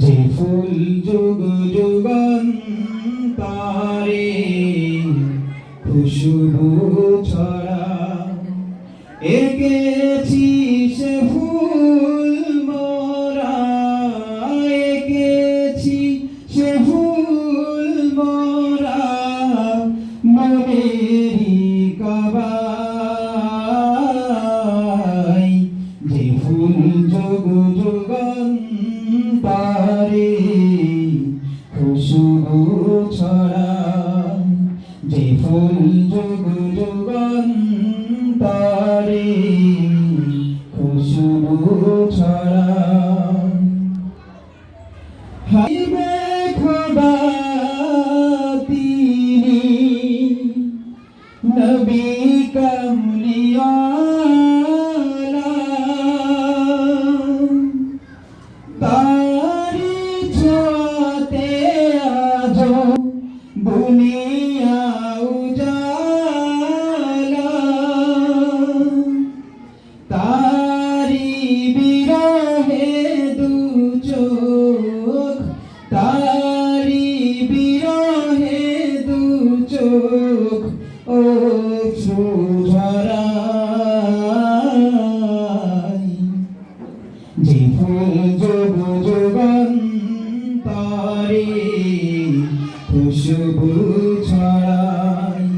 যুগ যুগান্তরে খুশবু ছড়া এঁকেছি সে ফুল খুশবু ছড়া যে ফুল যুগ যুগান্তরে খুশবু ছড়া। হাইবে খোদা। খুশবু ছড়াই।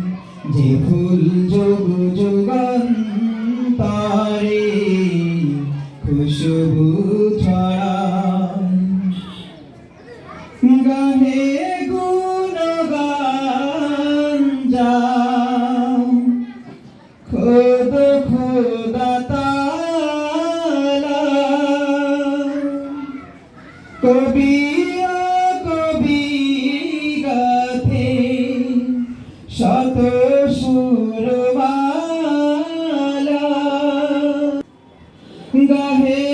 যে ফুল যোগ যুগান্তরে খুশবু ছড়াই। গাহে গুণগান যাও কবি কবি গাথে শত সুরমালা গাহে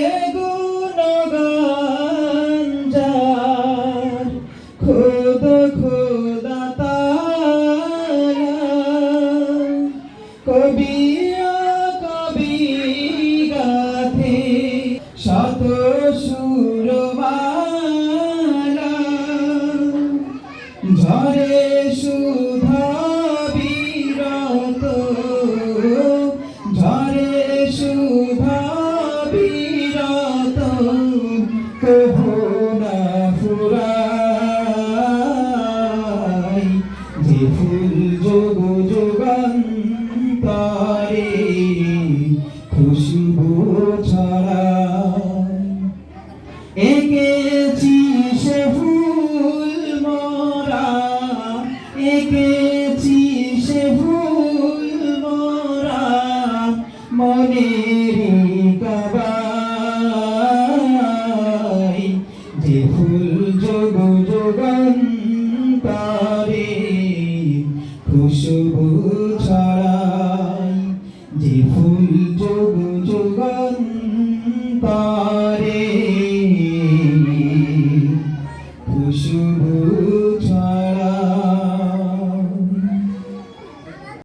morrer. মনেরি গবাই যে ফুল যোগ যোগান